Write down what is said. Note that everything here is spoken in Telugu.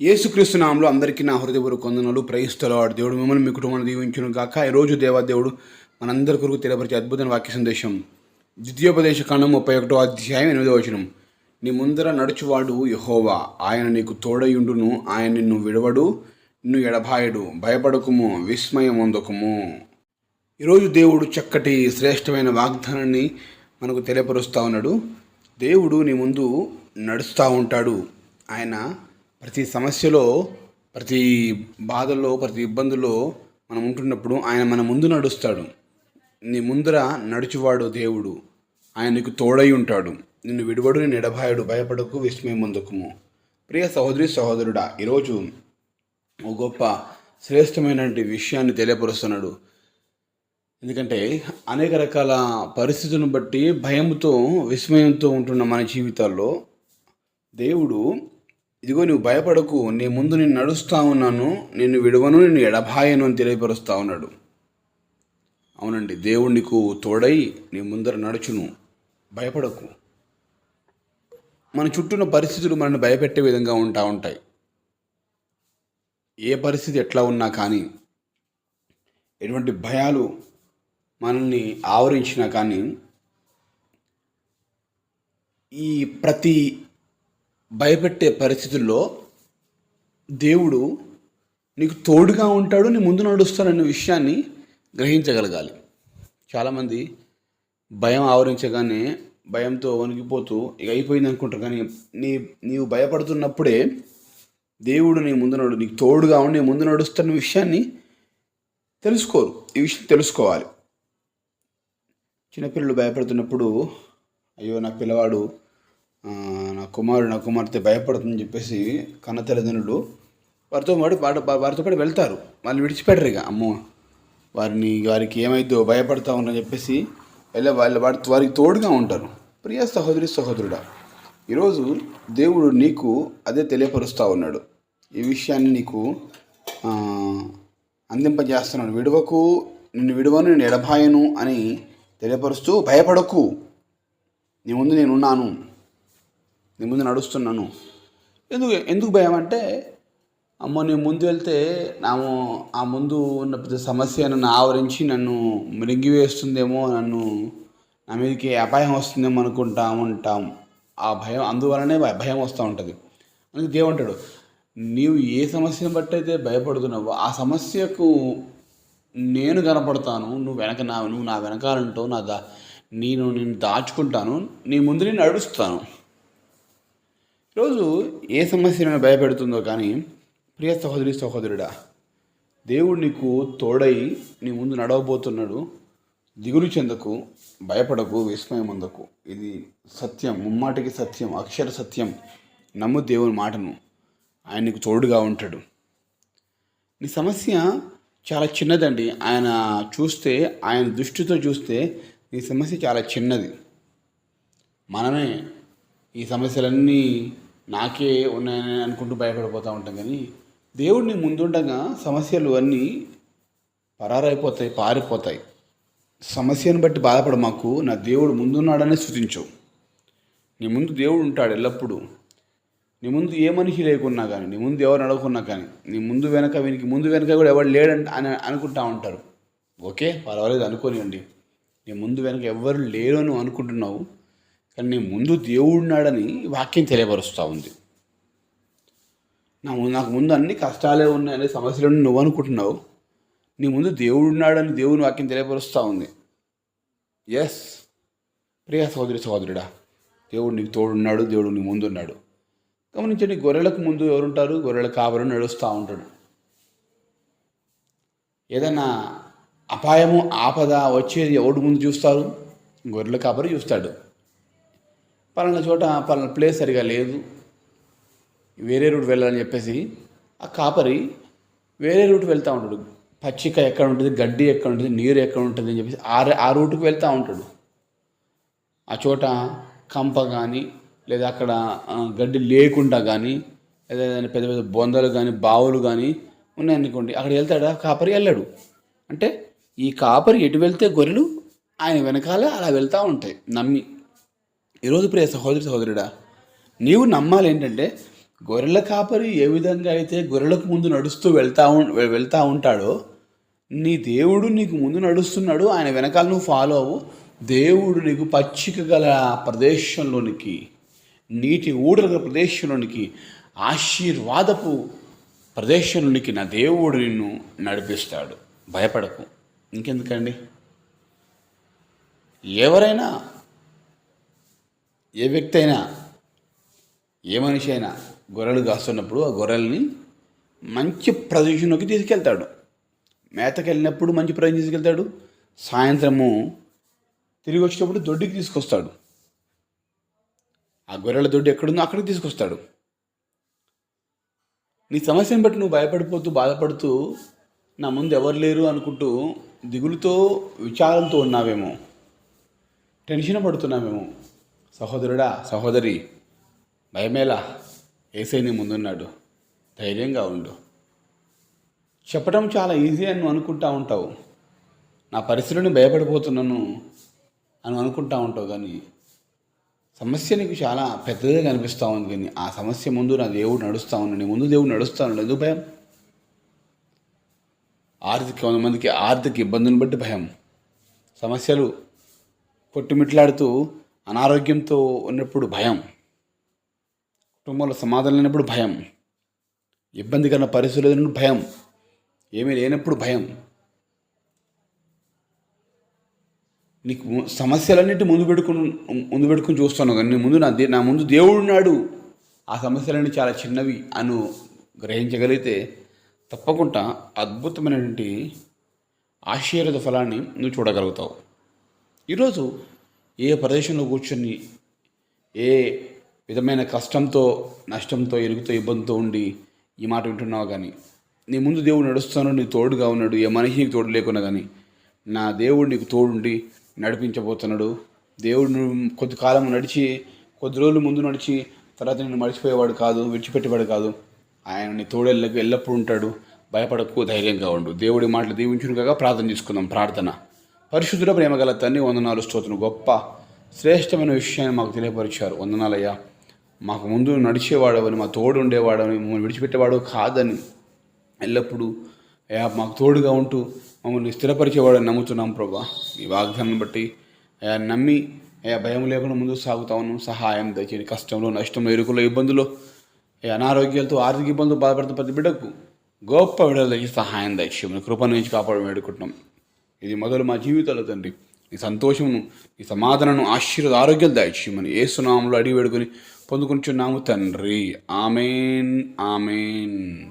యేసుక్రీస్తు నామంలో అందరికీ నా హృదయపూర్వక కొందనలు ప్రయిస్తలవాడు దేవుడు మిమ్మల్ని మీ కుటుంబాన్ని దీవించును గాక. ఈరోజు దేవా దేవుడు మనందరి కొరకు తెలియపరిచే అద్భుతమైన వాక్య సందేశం. ద్వితీయోపదేశ కాండం ముప్పై ఒకటో అధ్యాయం ఎనిమిదో వచనం. నీ ముందర నడుచువాడు యహోవా. ఆయన నీకు తోడయుండును. ఆయన నిన్ను విడవడు నిన్ను ఎడబాయడు. భయపడకుము విస్మయం అందకుము ఈరోజు దేవుడు చక్కటి శ్రేష్టమైన వాగ్దానాన్ని మనకు తెలియపరుస్తూ ఉన్నాడు. దేవుడు నీ ముందు నడుస్తూ ఉంటాడు. ఆయన ప్రతి సమస్యలో ప్రతి బాధల్లో ప్రతి ఇబ్బందుల్లో మనం ఉంటున్నప్పుడు ఆయన మన ముందు నడుస్తాడు. నీ ముందర నడుచువాడు దేవుడు. ఆయనకు తోడై ఉంటాడు. నిన్ను విడువడు నేను ఎడబాయడు. భయపడకు విస్మయం ప్రియ సహోదరి సహోదరుడా ఈరోజు ఓ గొప్ప శ్రేష్టమైనటువంటి విషయాన్ని తెలియపరుస్తున్నాడు. ఎందుకంటే అనేక రకాల పరిస్థితులను బట్టి భయంతో విస్మయంతో ఉంటున్న మన జీవితాల్లో దేవుడు ఇదిగో నువ్వు భయపడకు నీ ముందు నేను నడుస్తా ఉన్నాను నిన్ను విడవను నిన్ను ఎడబాయను అని తెలియపరుస్తా ఉన్నాడు. అవునండి దేవుడు నీకు తోడై నీ ముందర నడుచును. భయపడకు. మన చుట్టూన్న పరిస్థితులు మనల్ని భయపెట్టే విధంగా ఉంటా ఉంటాయి. ఏ పరిస్థితి ఎట్లా ఉన్నా కానీ ఎటువంటి భయాలు మనల్ని ఆవరించినా కానీ ఈ ప్రతి భయపెట్టే పరిస్థితుల్లో దేవుడు నీకు తోడుగా ఉంటాడు నీ ముందు నడుస్తాడన్న విషయాన్ని గ్రహించగలగాలి. చాలామంది భయం ఆవరించగానే భయంతో వణికిపోతూ ఇక అయిపోయింది అనుకుంటారు కానీ నీ నీవు భయపడుతున్నప్పుడే దేవుడు నీ ముందు నడు నీకు తోడుగా ఉండి ముందు నడుస్తున్న విషయాన్ని తెలుసుకోరు. ఈ విషయం తెలుసుకోవాలి. చిన్నపిల్లలు భయపడుతున్నప్పుడు అయ్యో నా పిల్లవాడు నా కుమారుడు నా కుమార్తె భయపడుతుందని చెప్పేసి కన్న తల్లిదండ్రులు వారితో పాటు వారితో పాటు వెళ్తారు. వాళ్ళు విడిచిపెట్టరు ఇక. అమ్మో వారిని వారికి ఏమైందో భయపడతా ఉన్నారని చెప్పేసి వెళ్ళే వాళ్ళ వారి వారికి తోడుగా ఉంటారు. ప్రియ సహోదరి సహోదరుడా ఈరోజు దేవుడు నీకు అదే తెలియపరుస్తూ ఉన్నాడు. ఈ విషయాన్ని నీకు అందింపజేస్తున్నాడు. విడవకు నిన్ను విడవను నేను ఎడబాయను అని తెలియపరుస్తూ భయపడకు. నీ ముందు నేను ఉన్నాను నీ ముందు నడుస్తున్నాను. ఎందుకు ఎందుకు భయం అంటే అమ్మో నేను ముందు వెళ్తే నా ఆ ముందు ఉన్న పెద్ద సమస్య నన్ను ఆవరించి నన్ను మృంగివేస్తుందేమో నన్ను నా మీదకి అపాయం వస్తుందేమో అనుకుంటా ఉంటాం. ఆ భయం అందువలనే భ- భయం వస్తూ ఉంటుంది. అందుకే దేవుంటాడు నీవు ఏ సమస్యను బట్టి అయితే భయపడుతున్నావో ఆ సమస్యకు నేను కనపడతాను. నువ్వు వెనక నా నువ్వు నా వెనకాలంటావు నా దా నేను నేను దాచుకుంటాను. నీ ముందు నేను నడుస్తాను. రోజు ఏ సమస్య భయపెడుతుందో కానీ ప్రియ సహోదరి సహోదరుడా దేవుడు నీకు తోడై నీ ముందు నడవబోతున్నాడు. దిగులు చెందకు భయపడకు విస్మయం అందకు. ఇది సత్యం ముమ్మాటికి సత్యం అక్షర సత్యం. నమ్ము దేవుని మాటను. ఆయన నీకు తోడుగా ఉంటాడు. నీ సమస్య చాలా చిన్నదండి. ఆయన చూస్తే ఆయన దృష్టితో చూస్తే నీ సమస్య చాలా చిన్నది. మనమే ఈ సమస్యలన్నీ నాకే ఉన్నాయని అనుకుంటూ భయపడిపోతూ ఉంటాం కానీ దేవుడిని ముందుండగా సమస్యలు అన్నీ పరారైపోతాయి పారిపోతాయి. సమస్యను బట్టి బాధపడ మాకు నా దేవుడు ముందున్నాడని సూచించవు నీ ముందు దేవుడు ఉంటాడు ఎల్లప్పుడూ. నీ ముందు ఏ మనిషి లేకున్నా కానీ నీ ముందు ఎవరు నడవకున్నా కానీ నీ ముందు వెనక వీనికి ముందు వెనక కూడా ఎవరు లేడంట అని అనుకుంటా ఉంటారు. ఓకే? పర్వాలేదు అనుకోనివ్వండి. నీ ముందు వెనక ఎవరు లేరు అని అనుకుంటున్నావు. కానీ నీ ముందు దేవుడు ఉన్నాడని వాక్యం తెలియపరుస్తూ ఉంది. నా ముందు నాకు ముందు అన్ని కష్టాలే ఉన్నాయనే సమస్యలు నువ్వు అనుకుంటున్నావు. నీ ముందు దేవుడు ఉన్నాడని దేవుని వాక్యం తెలియపరుస్తూ ఉంది. ఎస్ ప్రియ సహోదరి సహోదరుడా దేవుడు నీకు తోడున్నాడు దేవుడు నీ ముందు ఉన్నాడు గమనించండి గొర్రెలకు ముందు ఎవరుంటారు? గొర్రెల కాపరి నడుస్తూ ఉంటాడు. ఏదైనా అపాయము ఆపద వచ్చేది ఎవడు ముందు చూస్తారు? గొర్రెల కాపరి చూస్తాడు. పలానా చోట పలానా ప్లేస్ సరిగా లేదు. వేరే రూట్ వెళ్ళాలని చెప్పేసి ఆ కాపరి వేరే రూట్ వెళ్తూ ఉంటాడు. పచ్చిక ఎక్కడ ఉంటుంది గడ్డి ఎక్కడ ఉంటుంది నీరు ఎక్కడ ఉంటుంది అని చెప్పేసి ఆ ఆ రూట్కి వెళ్తూ ఉంటాడు. ఆ చోట కంప కానీ లేదా అక్కడ గడ్డి లేకుండా కానీ లేదా ఏదైనా పెద్ద పెద్ద బొందలు కానీ బావులు కానీ ఉన్నాయనుకోండి అక్కడ వెళ్తాడా? కాపరి వెళ్ళాడు. అంటే ఈ కాపరి ఎటు వెళ్తే గొర్రెలు ఆయన వెనకాల అలా వెళ్తూ ఉంటాయి నమ్మి. ఈరోజు ప్రియ సహోదరి సహోదరుడా నీవు నమ్మాలి ఏంటంటే గొర్రెల కాపరి ఏ విధంగా అయితే గొర్రెలకు ముందు నడుస్తూ వెళ్తా వెళ్తూ వెళ్తా ఉంటాడో నీ దేవుడు నీకు ముందు నడుస్తున్నాడు ఆయన వెనకాల నువ్వు ఫాలో అవ్వు. దేవుడు నీకు పచ్చిక గల ప్రదేశంలోనికి నీటి ఊడల ప్రదేశంలోనికి ఆశీర్వాదపు ప్రదేశంలోనికి నా దేవుడు నిన్ను నడిపిస్తాడు. భయపడకు. ఇంకెందుకండి? ఎవరైనా ఏ వ్యక్తి అయినా ఏ మనిషి అయినా గొర్రెలు కాస్తున్నప్పుడు ఆ గొర్రెల్ని మంచి ప్రదేశంలోకి తీసుకెళ్తాడు. మేతకి వెళ్ళినప్పుడు మంచి ప్రదేశం తీసుకెళ్తాడు. సాయంత్రము తిరిగి వచ్చేటప్పుడు దొడ్డికి తీసుకొస్తాడు. ఆ గొర్రెల దొడ్డి ఎక్కడుందో అక్కడికి తీసుకొస్తాడు. నీ సమస్యను బట్టి నువ్వు భయపడిపోతూ బాధపడుతూ నా ముందు ఎవరు లేరు అనుకుంటూ దిగులుతో విచారంతో ఉన్నావేమో టెన్షన్ పడుతున్నామేమో సహోదరుడా సహోదరి భయమేలా ఏసై నీ ముందున్నాడు. ధైర్యంగా ఉండు. చెప్పడం చాలా ఈజీ అని నువ్వు అనుకుంటా ఉంటావు. నా పరిస్థితిని భయపడిపోతున్నాను అని అనుకుంటా ఉంటావు కానీ సమస్య నీకు చాలా పెద్దదిగా కనిపిస్తూ ఉంది కానీ ఆ సమస్య ముందు నా దేవుడు నడుస్తూ ఉన్నాడు. నీ ముందు దేవుడు నడుస్తూ ఉన్నాడు. ఎందుకు భయం? ఆర్థిక కొంతమందికి ఆర్థిక ఇబ్బందులను బట్టి భయం. సమస్యలు కొట్టుమిట్లాడుతూ అనారోగ్యంతో ఉన్నప్పుడు భయం కుటుంబంలో సమాధానం లేనప్పుడు భయం ఇబ్బందికరమైన పరిస్థితులు లేనప్పుడు భయం ఏమీ లేనప్పుడు భయం. నీకు సమస్యలన్నిటి ముందు పెట్టుకుని ముందు పెట్టుకుని చూస్తాను కానీ నేను ముందు నా దే నా ముందు దేవుడు ఉన్నాడు. ఆ సమస్యలన్నీ చాలా చిన్నవి అను గ్రహించగలిగితే తప్పకుండా అద్భుతమైనటువంటి ఆశీర్వాద ఫలాన్ని నువ్వు చూడగలుగుతావు. ఈరోజు ఏ ప్రదేశంలో కూర్చొని ఏ విధమైన కష్టంతో నష్టంతో ఎరుగుతో ఇబ్బందితో ఉండి ఈ మాట వింటున్నావు కానీ నీ ముందు దేవుడు నడుస్తాను నీ తోడుగా ఉన్నాడు ఏ మనిషి నీకు తోడు లేకున్నా కానీ నా దేవుడు నీకు తోడుండి నడిపించబోతున్నాడు. దేవుడు కొద్ది కాలం నడిచి కొద్ది రోజులు ముందు నడిచి తర్వాత నేను మర్చిపోయేవాడు కాదు విడిచిపెట్టేవాడు కాదు. ఆయన నీ తోడెళ్ళకు ఎల్లప్పుడూ ఉంటాడు. భయపడకు ధైర్యంగా ఉండు. దేవుడి మాటలు దీవించును ప్రార్థన చేసుకుందాం. ప్రార్థన. పరిశుద్ధుల ప్రేమ గల తండ్రి వందనాలు స్తోత్రం. గొప్ప శ్రేష్టమైన విషయాన్ని మాకు తెలియపరిచారు. వందనాలయ్యా. మాకు ముందు నడిచేవాడవని మా తోడు ఉండేవాడని మమ్మల్ని విడిచిపెట్టేవాడు కాదని ఎల్లప్పుడూ అయ్యా మాకు తోడుగా ఉంటూ మమ్మల్ని స్థిరపరిచేవాడని నమ్ముతున్నాం ప్రభా. ఈ వాగ్దానం బట్టి అయా నమ్మి అయా భయం లేకుండా ముందుకు ఉన్నాం. సహాయం దయచేయండి. కష్టంలో నష్టంలో ఇరుకులో ఇబ్బందులు అనారోగ్యాలతో ఆర్థిక ఇబ్బందులు బాధపడుతున్న ప్రతి బిడ్డకు గొప్ప విడుదల సహాయం దయచేయమని కృప నుంచి కాపాడడం వేడుకుంటున్నాం. ఇది మొదలు మా జీవితాలు తండ్రి. నీ సంతోషమును నీ సమాధానను ఆశీర్వాద ఆరోగ్యాలు దయచేయమని ఏసునామంలో అడిగి వేడుకొని పొందుకుంటున్నాము తండ్రి. Amen amen.